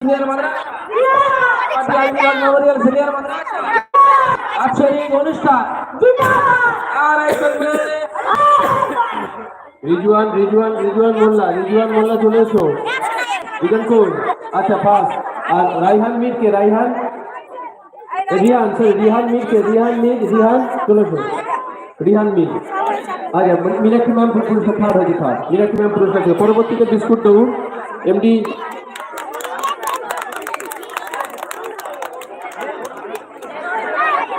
Senior madrasa Patiyal Milan memorial senior madrasa আজকের এই অনুষ্ঠান আর একজন মিলনে রিজওয়ান রিজওয়ান রিজওয়ান মোল্লা রিজওয়ান মোল্লা চলে এসো। বিজন কোন আচ্ছা পাস আর রাইহান মির কে রাইহান এ, রিহান সরি রিহান মির কে রিহান মির রিহান চলে এসো। রিহান মির আচ্ছা মিনাক্ষী ম্যাম পুরস্কার থার্ড হয়েছে থার্ড মিনাক্ষী ম্যাম পুরস্কার দিও। পরবর্তীতে বিস্কুট দেবো। এমডি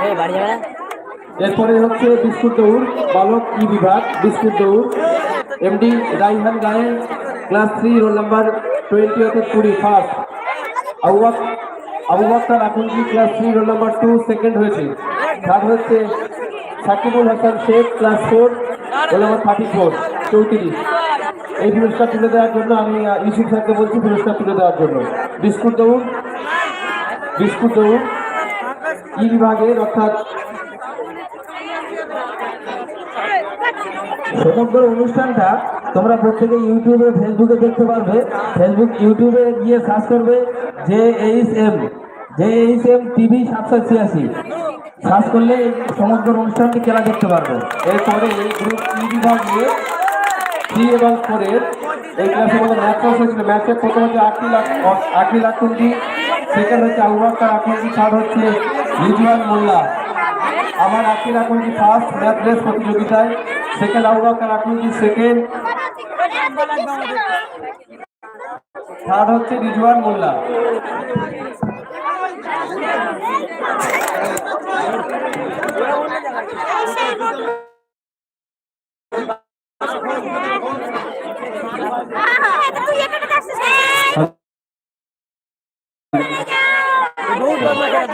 এই বাড়ি যাবে না এরপরে হচ্ছে বিস্কুট দৌড়, বালক, ই বিভাগ, বিস্কুট দৌড়। এমডি রাইহান গায়ে, class three, roll number twenty অর্থাৎ কুড়ি ফার্স্ট আবুবাক আবু বাক্তার এখন কি class three, roll number two second হয়েছে। থার্ড হচ্ছে Sakibul Hasan Sheikh, class four, roll number thirty four চৌত্রিশ। এই পুরস্কার তুলে দেওয়ার জন্য আমি ইউসুফ স্যারকে বলছি পুরস্কার তুলে দেওয়ার জন্য। বিস্কুট দৌড় বিস্কুট দৌড়। ই বিভাগের অর্থাৎ সমগ্র অনুষ্ঠানটা তোমরা প্রত্যেকে ইউটিউবে, ফেসবুকে দেখতে পারবে। ফেসবুক, ইউটিউবে গিয়ে সার্চ করবে J H M, J H M TV সাতশো ছিয়াশি। সার্চ করলে সমগ্র অনুষ্ঠানটি খেলা দেখতে পারবে। এরপরে এই গ্রুপ ই বিভাগে থ্রি এবং ফোরের এই ক্লাসের মধ্যে ক্লাস হয়েছিল। ম্যাথের প্রথম হচ্ছে আটটি লাখ আটটি লাখ কুন্ডি সেকেন্ড হচ্ছে আবুবাক্তার আকুন্ডি থার্ড হচ্ছে রিজওয়ান মোল্লা। আমার আর্কি রাখুন কি ফার্স্ট ম্যাথ রেস প্রতিযোগিতায়? সেকেন্ড রাখুন কি সেকেন্ড থার্ড হচ্ছে রিজওয়ান মোল্লা।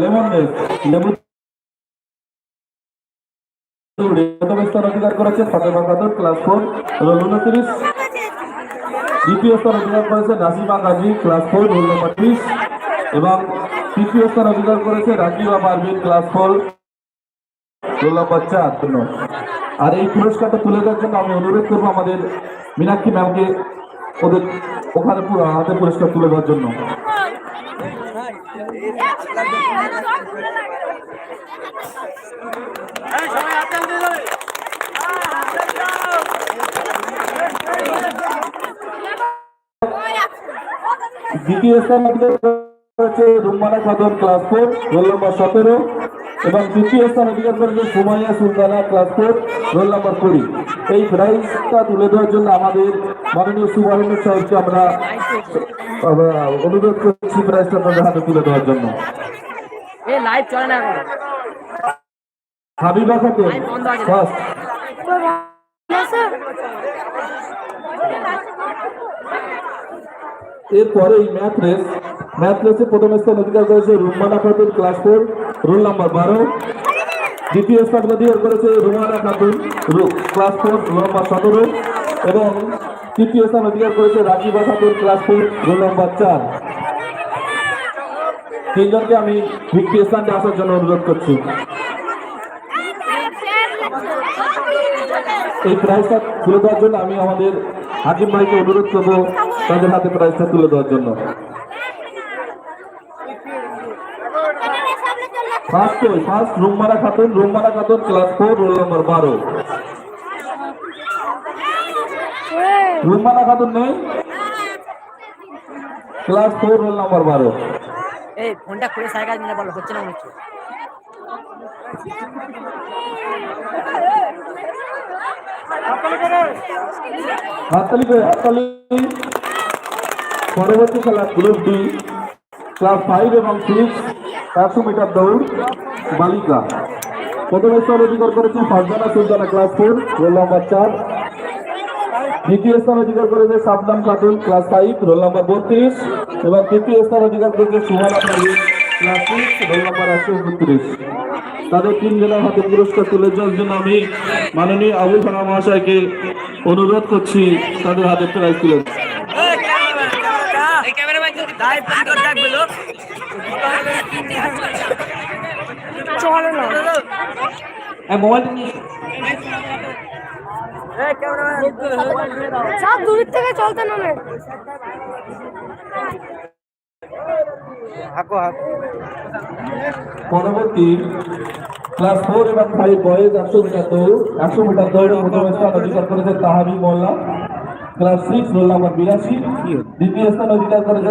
লেমন লেবু স্থান অধিকার করেছে ক্লাস ফোর করেছে গাজী, ক্লাস ফোর এবং করেছে ক্লাস আর এই পুরস্কারটা তুলে দেওয়ার জন্য আমি অনুরোধ করব আমাদের মীনাক্ষী ম্যামকে ওদের ওখানে হাতে পুরস্কার তুলে দেওয়ার জন্য। দ্বিতীয় স্থান করেছে Rummana Khatun class four, roll number সতেরো। এবং তৃতীয় স্থান অধিকার করেছে Sumaiya Sultana class four, roll number কুড়ি। এই প্রাইজটা তুলে দেওয়ার জন্য আমাদের মাননীয় সুবাহিনী সাহেবকে আমরা অনুরোধ করছি প্রাইজটা আপনাদের হাতে তুলে দেওয়ার জন্য। লাইভ চলে না হাবিবা খাতুন ফার্স্ট। এরপরে এই ম্যাথ রেস ম্যাথ রেসে প্রথম স্থান অধিকার করেছে Rumana Khatun class four roll number বারো। দ্বিতীয় স্থান অধিকার করেছে Rumana Khatun class four number সতেরো। এবং তৃতীয় স্থান অধিকার করেছে Rajiba Khatun class four roll number চার। তিনজনকে আমি তৃতীয় স্থানটা আসার জন্য অনুরোধ করছি। এই প্রাইজটা তুলে দেওয়ার জন্য আমি আমাদের হাকিম ভাইকে অনুরোধ করব তাদের হাতে প্রাইজটা তুলে দেওয়ার জন্য। ফার্স্ট ওই first Rummara Khatun Rummara Khatun class four roll number বারো। রুমমারা খাতুন নেই? ক্লাস ফোর রোল নম্বর বারো। এই ফোনটা খুলে সাইকেল নিয়ে বলো হচ্ছে না হচ্ছে? হাততালি করে হাততালি। পরবর্তী খেলা গ্রুপ ডি ক্লাস ফাইভ এবং সিক্স একশো মিটার দৌড় বালিকা প্রথম স্থান অধিকার করেছে Farzana Sultana class four roll number চার দ্বিতীয় স্থান অধিকার করেছে Sabnam Khatun class five roll number বত্রিশ এবং তৃতীয় স্থান অধিকার করেছে সুহানা ক্লাস সিক্স রোল একশো উনত্রিশ তাদের তিন জনের হাতে পুরস্কার তুলে দেওয়ার জন্য আমি মাননীয় আবুল ফানা মহাশয়কে অনুরোধ করছি তাদের হাতে প্রাইজ তুলে। চলে না মোবাইল নিয়ে সব দূরের থেকে চলতে নামে। পরবর্তী ক্লাস ফোর এবং ফাইভ বয়েজ একশো মিটার দৌড় একশো মিটার দৌড়ে প্রথম স্থান অধিকার করেছে Tahabi Molla. Class six roll number বিরাশি। দ্বিতীয় স্থান অধিকার করেছে